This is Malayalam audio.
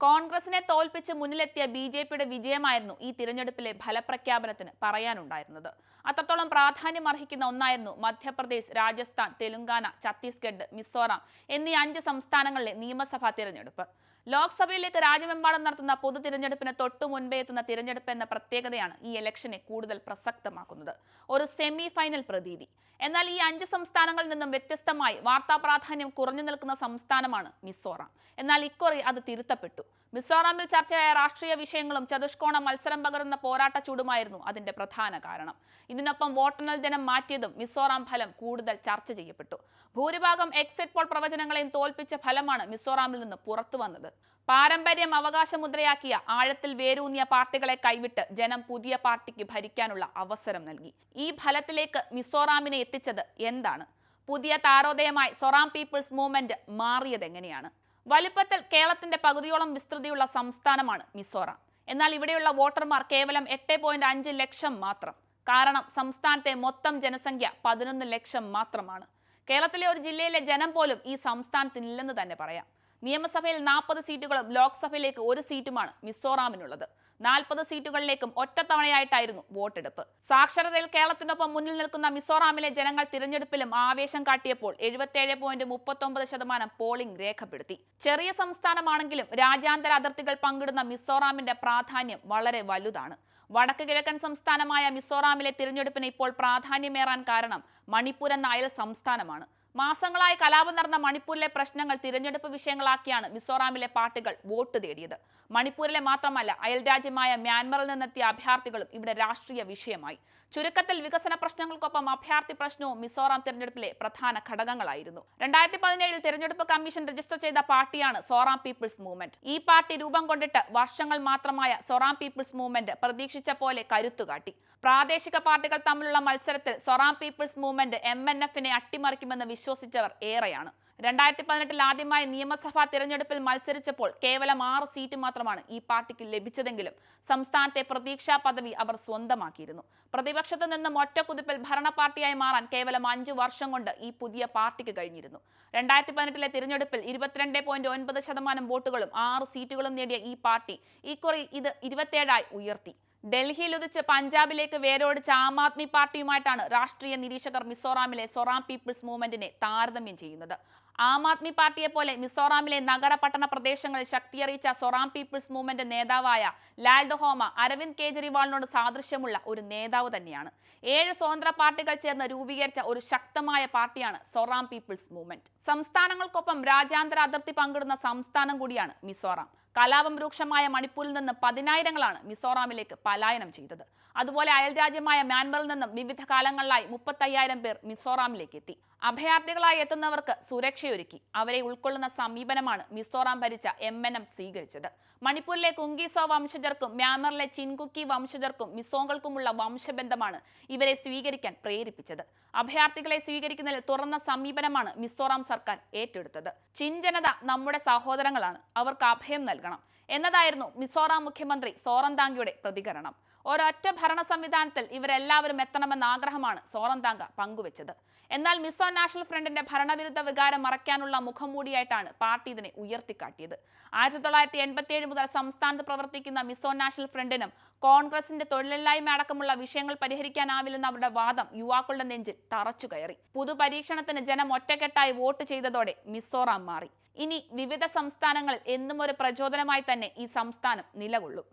കോൺഗ്രസിനെ തോൽപ്പിച്ച് മുന്നിലെത്തിയ ബി ജെ പിയുടെ വിജയമായിരുന്നു ഈ തിരഞ്ഞെടുപ്പിലെ ഫലപ്രഖ്യാപനത്തിന് പറയാനുണ്ടായിരുന്നത്. അത്രത്തോളം പ്രാധാന്യം അർഹിക്കുന്ന ഒന്നായിരുന്നു മധ്യപ്രദേശ് രാജസ്ഥാൻ തെലുങ്കാന ഛത്തീസ്ഗഡ് മിസോറാം എന്നീ അഞ്ച് സംസ്ഥാനങ്ങളിലെ നിയമസഭാ തിരഞ്ഞെടുപ്പ്. ലോക്സഭയിലേക്ക് രാജ്യമെമ്പാടും നടത്തുന്ന പൊതു തിരഞ്ഞെടുപ്പിന് തൊട്ടു മുൻപേ എത്തുന്ന തിരഞ്ഞെടുപ്പ് എന്ന പ്രത്യേകതയാണ് ഈ ഇലക്ഷനെ കൂടുതൽ പ്രസക്തമാക്കുന്നത്. ഒരു സെമി ഫൈനൽ പ്രതീതി. എന്നാൽ ഈ അഞ്ച് സംസ്ഥാനങ്ങളിൽ നിന്നും വ്യത്യസ്തമായി വാർത്താ പ്രാധാന്യം കുറഞ്ഞു നിൽക്കുന്ന സംസ്ഥാനമാണ് മിസോറാം. എന്നാൽ ഇക്കുറി അത് തിരുത്തപ്പെട്ടു. മിസോറാമിൽ ചർച്ചയായ രാഷ്ട്രീയ വിഷയങ്ങളും ചതുഷ്കോണ മത്സരം പകരുന്ന പോരാട്ട ചൂടുമായിരുന്നു അതിന്റെ പ്രധാന കാരണം. ഇതിനൊപ്പം വോട്ടെണ്ണൽ ദിനം മാറ്റിയതും മിസോറാം ഫലം കൂടുതൽ ചർച്ച ചെയ്യപ്പെട്ടു. ഭൂരിഭാഗം എക്സിറ്റ് പോൾ പ്രവചനങ്ങളെയും തോൽപ്പിച്ച ഫലമാണ് മിസോറാമിൽ നിന്ന് പുറത്തു വന്നത്. പാരമ്പര്യം അവകാശമുദ്രയാക്കിയ ആഴത്തിൽ വേരൂന്നിയ പാർട്ടികളെ കൈവിട്ട് ജനം പുതിയ പാർട്ടിക്ക് ഭരിക്കാനുള്ള അവസരം നൽകി. ഈ ഫലത്തിലേക്ക് മിസോറാമിനെ എത്തിച്ചത് എന്താണ്? പുതിയ താരോദയമായി സൊറാം പീപ്പിൾസ് മൂവ്മെന്റ് മാറിയത് എങ്ങനെയാണ് വലിപ്പത്തിൽ കേരളത്തിന്റെ പകുതിയോളം വിസ്തൃതിയുള്ള സംസ്ഥാനമാണ് മിസോറാം. എന്നാൽ ഇവിടെയുള്ള വോട്ടർമാർ കേവലം എട്ട് പോയിന്റ് അഞ്ച് ലക്ഷം മാത്രം. കാരണം സംസ്ഥാനത്തെ മൊത്തം ജനസംഖ്യ പതിനൊന്ന് ലക്ഷം മാത്രമാണ്. കേരളത്തിലെ ഒരു ജില്ലയിലെ ജനം പോലും ഈ സംസ്ഥാനത്തിനില്ലെന്ന് തന്നെ പറയാം. നിയമസഭയിൽ നാൽപ്പത് സീറ്റുകളും ലോക്സഭയിലേക്ക് ഒരു സീറ്റുമാണ് മിസോറാമിനുള്ളത്. നാൽപ്പത് സീറ്റുകളിലേക്കും ഒറ്റത്തവണയായിട്ടായിരുന്നു വോട്ടെടുപ്പ്. സാക്ഷരതയിൽ കേരളത്തിനൊപ്പം മുന്നിൽ നിൽക്കുന്ന മിസോറാമിലെ ജനങ്ങൾ തിരഞ്ഞെടുപ്പിലും ആവേശം കാട്ടിയപ്പോൾ എഴുപത്തിയേഴ് പോയിന്റ് മുപ്പത്തൊമ്പത് ശതമാനം പോളിംഗ് രേഖപ്പെടുത്തി. ചെറിയ സംസ്ഥാനമാണെങ്കിലും രാജ്യാന്തര അതിർത്തികൾ പങ്കിടുന്ന മിസോറാമിന്റെ പ്രാധാന്യം വളരെ വലുതാണ്. വടക്ക് കിഴക്കൻ സംസ്ഥാനമായ മിസോറാമിലെ തിരഞ്ഞെടുപ്പിന് ഇപ്പോൾ പ്രാധാന്യമേറാൻ കാരണം മണിപ്പൂർ എന്ന അയൽ സംസ്ഥാനമാണ്. മാസങ്ങളായി കലാപം നടന്ന മണിപ്പൂരിലെ പ്രശ്നങ്ങൾ തിരഞ്ഞെടുപ്പ് വിഷയങ്ങളാക്കിയാണ് മിസോറാമിലെ പാർട്ടികൾ വോട്ട് തേടിയത്. മണിപ്പൂരിലെ മാത്രമല്ല അയൽരാജ്യമായ മ്യാൻമറിൽ നിന്നെത്തിയ അഭയാർത്ഥികളും ഇവിടെ രാഷ്ട്രീയ വിഷയമായി. ചുരുക്കത്തിൽ വികസന പ്രശ്നങ്ങൾക്കൊപ്പം അഭയാർത്ഥി പ്രശ്നവും മിസോറാം തിരഞ്ഞെടുപ്പിലെ പ്രധാന ഘടകങ്ങളായിരുന്നു. രണ്ടായിരത്തി പതിനേഴിൽ തിരഞ്ഞെടുപ്പ് കമ്മീഷൻ രജിസ്റ്റർ ചെയ്ത പാർട്ടിയാണ് സോറാം പീപ്പിൾസ് മൂവ്മെന്റ്. ഈ പാർട്ടി രൂപം കൊണ്ടിട്ട് വർഷങ്ങൾ മാത്രമായ സൊറാം പീപ്പിൾസ് മൂവ്മെന്റ് പ്രതീക്ഷിച്ച പോലെ കരുത്തുകാട്ടി പ്രാദേശിക പാർട്ടികൾ തമ്മിലുള്ള മത്സരത്തിൽ Zoram People's Movement M N എഫിനെ അട്ടിമറിക്കുമെന്ന് വിശ്വസിച്ചവർ ഏറെയാണ്. രണ്ടായിരത്തി പതിനെട്ടിൽ ആദ്യമായി നിയമസഭാ തിരഞ്ഞെടുപ്പിൽ മത്സരിച്ചപ്പോൾ കേവലം ആറ് സീറ്റ് മാത്രമാണ് ഈ പാർട്ടിക്ക് ലഭിച്ചതെങ്കിലും സംസ്ഥാനത്തെ പ്രതീക്ഷാ പദവി അവർ സ്വന്തമാക്കിയിരുന്നു. പ്രതിപക്ഷത്തു നിന്നും ഒറ്റക്കുതിപ്പിൽ ഭരണ പാർട്ടിയായി മാറാൻ കേവലം അഞ്ചു വർഷം കൊണ്ട് ഈ പുതിയ പാർട്ടിക്ക് കഴിഞ്ഞിരുന്നു. രണ്ടായിരത്തി പതിനെട്ടിലെ തിരഞ്ഞെടുപ്പിൽ ഇരുപത്തിരണ്ട് പോയിന്റ് ഒൻപത് ശതമാനം വോട്ടുകളും ആറ് സീറ്റുകളും നേടിയ ഈ പാർട്ടി ഇക്കുറി ഇത് ഇരുപത്തേഴായി ഉയർത്തി. ഡൽഹിയിൽ ഉദിച്ച് പഞ്ചാബിലേക്ക് വേരോടിച്ച ആം ആദ്മി പാർട്ടിയുമായിട്ടാണ് രാഷ്ട്രീയ നിരീക്ഷകർ മിസോറാമിലെ സൊറാം പീപ്പിൾസ് മൂവ്മെന്റിനെ താരതമ്യം ചെയ്യുന്നത്. ആം ആദ്മി പാർട്ടിയെ പോലെ മിസോറാമിലെ നഗര പട്ടണ പ്രദേശങ്ങളിൽ ശക്തിയറിയിച്ച സൊറാം പീപ്പിൾസ് മൂവ്മെന്റ് നേതാവായ ലാൽഡഹോമ അരവിന്ദ് കേജ്രിവാളിനോട് സാദൃശ്യമുള്ള ഒരു നേതാവ് തന്നെയാണ്. ഏഴ് സ്വതന്ത്ര പാർട്ടികൾ ചേർന്ന് രൂപീകരിച്ച ഒരു ശക്തമായ പാർട്ടിയാണ് സൊറാം പീപ്പിൾസ് മൂവ്മെന്റ്. സംസ്ഥാനങ്ങൾക്കൊപ്പം രാജ്യാന്തര അതിർത്തി പങ്കിടുന്ന സംസ്ഥാനം കൂടിയാണ് മിസോറാം. കലാപം രൂക്ഷമായ മണിപ്പൂരിൽ നിന്ന് പതിനായിരങ്ങളാണ് മിസോറാമിലേക്ക് പലായനം ചെയ്തത്. അതുപോലെ അയൽരാജ്യമായ മ്യാൻമറിൽ നിന്നും വിവിധ കാലങ്ങളിലായി മുപ്പത്തയ്യായിരം പേർ മിസോറാമിലേക്ക് എത്തി. അഭയാർത്ഥികളായി എത്തുന്നവർക്ക് സുരക്ഷയൊരുക്കി. അവരെ ഉൾക്കൊള്ളുന്ന സമീപനമാണ് മിസോറാം ഭരിച്ച എം എൻ എം സ്വീകരിച്ചത്. മണിപ്പൂരിലെ കുങ്കിസോ വംശജർക്കും മ്യാൻമറിലെ ചിൻകുക്കി വംശജർക്കും മിസോങ്ങൾക്കുമുള്ള വംശബന്ധമാണ് ഇവരെ സ്വീകരിക്കാൻ പ്രേരിപ്പിച്ചത്. അഭയാർത്ഥികളെ സ്വീകരിക്കുന്നതിൽ തുറന്ന സമീപനമാണ് മിസോറാം സർക്കാർ ഏറ്റെടുത്തത്. ചിൻ ജനത നമ്മുടെ സഹോദരങ്ങളാണ്. അവർക്ക് അഭയം നൽകണം. എന്നതായിരുന്നു മിസോറാം മുഖ്യമന്ത്രി സോറന്താങ്കയുടെ പ്രതികരണം. ഒരൊറ്റ ഭരണ സംവിധാനത്തിൽ ഇവരെല്ലാവരും എത്തണമെന്ന ആഗ്രഹമാണ് സോറന്താങ്ക പങ്കുവച്ചത്. എന്നാൽ മിസോ നാഷണൽ ഫ്രണ്ടിന്റെ ഭരണവിരുദ്ധ വികാരം മറയ്ക്കാനുള്ള മുഖംമൂടിയായിട്ടാണ് പാർട്ടി ഇതിനെ ഉയർത്തിക്കാട്ടിയത്. ആയിരത്തി തൊള്ളായിരത്തി എൺപത്തിയേഴ് മുതൽ സംസ്ഥാനത്ത് പ്രവർത്തിക്കുന്ന മിസോ നാഷണൽ ഫ്രണ്ടിനും കോൺഗ്രസിന്റെ തൊഴിലില്ലായ്മ അടക്കമുള്ള വിഷയങ്ങൾ പരിഹരിക്കാനാവില്ലെന്ന അവരുടെ വാദം യുവാക്കളുടെ നെഞ്ചിൽ തറച്ചു കയറി പുതുപരീക്ഷണത്തിന് ജനം ഒറ്റക്കെട്ടായി വോട്ട് ചെയ്തതോടെ മിസോറാം മാറി. ഇനി വിവിധ സംസ്ഥാനങ്ങളിൽ എന്നും ഒരു പ്രചോദനമായി തന്നെ ഈ സംസ്ഥാനം നിലകൊള്ളും.